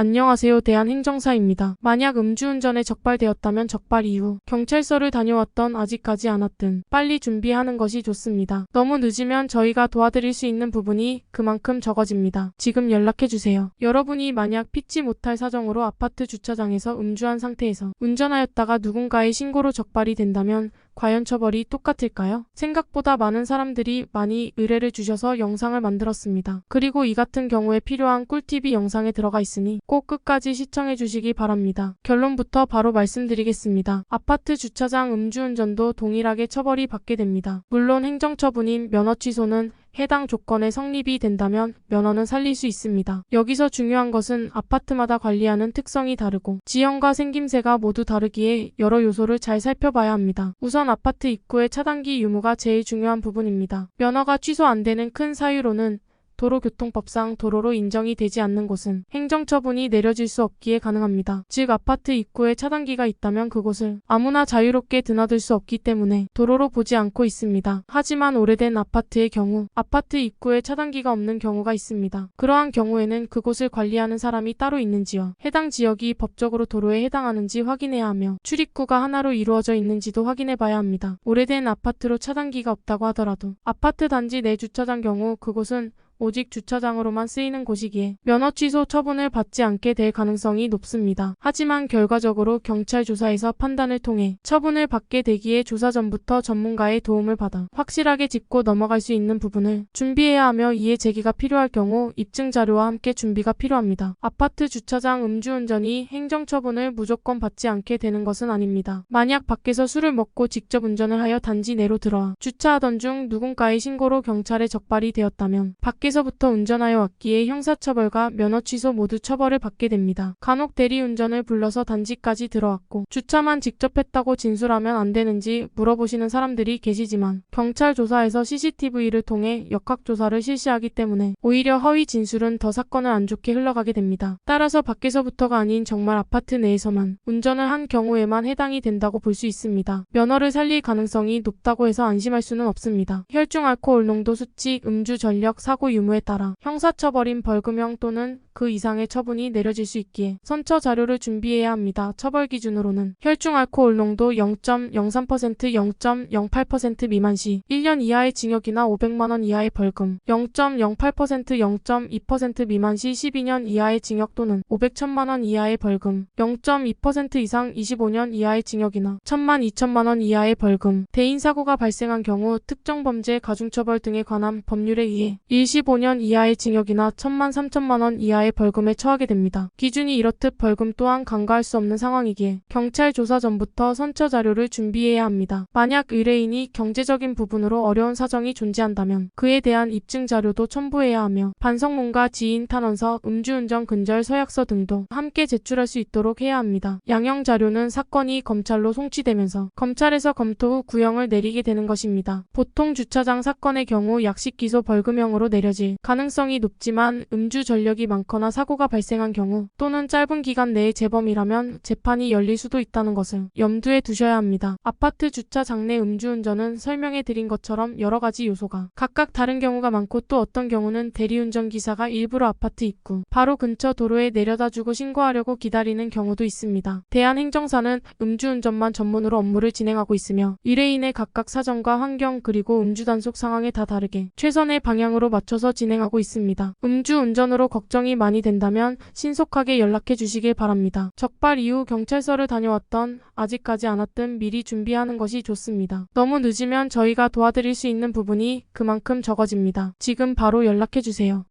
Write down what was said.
안녕하세요. 대한행정사입니다. 만약 음주운전에 적발되었다면 적발 이후 경찰서를 다녀왔던 아직까지 않았든 빨리 준비하는 것이 좋습니다. 너무 늦으면 저희가 도와드릴 수 있는 부분이 그만큼 적어집니다. 지금 연락해주세요. 여러분이 만약 피치 못할 사정으로 아파트 주차장에서 음주한 상태에서 운전하였다가 누군가의 신고로 적발이 된다면 과연 처벌이 똑같을까요? 생각보다 많은 사람들이 많이 의뢰를 주셔서 영상을 만들었습니다. 그리고 이 같은 경우에 필요한 꿀팁이 영상에 들어가 있으니 꼭 끝까지 시청해 주시기 바랍니다. 결론부터 바로 말씀드리겠습니다. 아파트 주차장 음주운전도 동일하게 처벌이 받게 됩니다. 물론 행정처분인 면허 취소는 해당 조건에 성립이 된다면 면허는 살릴 수 있습니다. 여기서 중요한 것은 아파트마다 관리하는 특성이 다르고 지형과 생김새가 모두 다르기에 여러 요소를 잘 살펴봐야 합니다. 우선 아파트 입구의 차단기 유무가 제일 중요한 부분입니다. 면허가 취소 안 되는 큰 사유로는 도로교통법상 도로로 인정이 되지 않는 곳은 행정처분이 내려질 수 없기에 가능합니다. 즉 아파트 입구에 차단기가 있다면 그곳을 아무나 자유롭게 드나들 수 없기 때문에 도로로 보지 않고 있습니다. 하지만 오래된 아파트의 경우 아파트 입구에 차단기가 없는 경우가 있습니다. 그러한 경우에는 그곳을 관리하는 사람이 따로 있는지와 해당 지역이 법적으로 도로에 해당하는지 확인해야 하며 출입구가 하나로 이루어져 있는지도 확인해 봐야 합니다. 오래된 아파트로 차단기가 없다고 하더라도 아파트 단지 내 주차장 경우 그곳은 오직 주차장으로만 쓰이는 곳이기에 면허 취소 처분을 받지 않게 될 가능성이 높습니다. 하지만 결과적으로 경찰 조사에서 판단을 통해 처분을 받게 되기에 조사 전부터 전문가의 도움을 받아 확실하게 짚고 넘어갈 수 있는 부분을 준비해야 하며 이에 제기가 필요할 경우 입증 자료와 함께 준비가 필요합니다. 아파트 주차장 음주운전이 행정처분을 무조건 받지 않게 되는 것은 아닙니다. 만약 밖에서 술을 먹고 직접 운전을 하여 단지 내로 들어와 주차하던 중 누군가의 신고로 경찰에 적발이 되었다면 밖에 밖에서부터 운전하여 왔기에 형사처벌과 면허 취소 모두 처벌을 받게 됩니다. 간혹 대리운전을 불러서 단지까지 들어왔고 주차만 직접 했다고 진술하면 안 되는지 물어보시는 사람들이 계시지만 경찰 조사에서 CCTV를 통해 역학조사를 실시하기 때문에 오히려 허위 진술은 더 사건을 안 좋게 흘러가게 됩니다. 따라서 밖에서부터가 아닌 정말 아파트 내에서만 운전을 한 경우에만 해당이 된다고 볼 수 있습니다. 면허를 살릴 가능성이 높다고 해서 안심할 수는 없습니다. 혈중 알코올 농도 수치, 음주 전력, 사고 유 무에 따라 형사처벌인 벌금형 또는 그 이상의 처분이 내려질 수 있기에 선처 자료를 준비해야 합니다. 처벌 기준으로는 혈중 알코올 농도 0.03% 0.08% 미만 시 1년 이하의 징역이나 500만 원 이하의 벌금 0.08% 0.2% 미만 시 12년 이하의 징역 또는 500, 1000만 원 이하의 벌금 0.2% 이상 25년 이하의 징역이나 1000만 2천만 원 이하의 벌금 대인 사고가 발생한 경우 특정 범죄 가중처벌 등에 관한 법률에 의해 25년 이하의 징역이나 1000만 3천만 원 이하의 벌금에 처하게 됩니다. 기준이 이렇듯 벌금 또한 간과할 수 없는 상황이기에 경찰 조사 전부터 선처 자료를 준비해야 합니다. 만약 의뢰인이 경제적인 부분으로 어려운 사정이 존재한다면 그에 대한 입증 자료도 첨부해야 하며 반성문과 지인 탄원서, 음주운전 근절 서약서 등도 함께 제출할 수 있도록 해야 합니다. 양형 자료는 사건이 검찰로 송치되면서 검찰에서 검토 후 구형을 내리게 되는 것입니다. 보통 주차장 사건의 경우 약식 기소 벌금형으로 내려질 가능성이 높지만 음주 전력이 많 거나 사고가 발생한 경우 또는 짧은 기간 내에 재범이라면 재판이 열릴 수도 있다는 것을 염두에 두셔야 합니다. 아파트 주차장 내 음주운전은 설명해 드린 것처럼 여러 가지 요소가 각각 다른 경우가 많고 또 어떤 경우는 대리운전 기사가 일부러 아파트 입구 바로 근처 도로에 내려다주고 신고하려고 기다리는 경우도 있습니다. 대한행정사는 음주운전만 전문으로 업무를 진행하고 있으며 의뢰인의 각각 사정과 환경 그리고 음주 단속 상황에 다 다르게 최선의 방향으로 맞춰서 진행하고 있습니다. 음주운전으로 걱정이 많이 된다면 신속하게 연락해 주시길 바랍니다. 적발 이후 경찰서를 다녀왔던 아직까지 않았든 미리 준비하는 것이 좋습니다. 너무 늦으면 저희가 도와드릴 수 있는 부분이 그만큼 적어집니다. 지금 바로 연락해 주세요.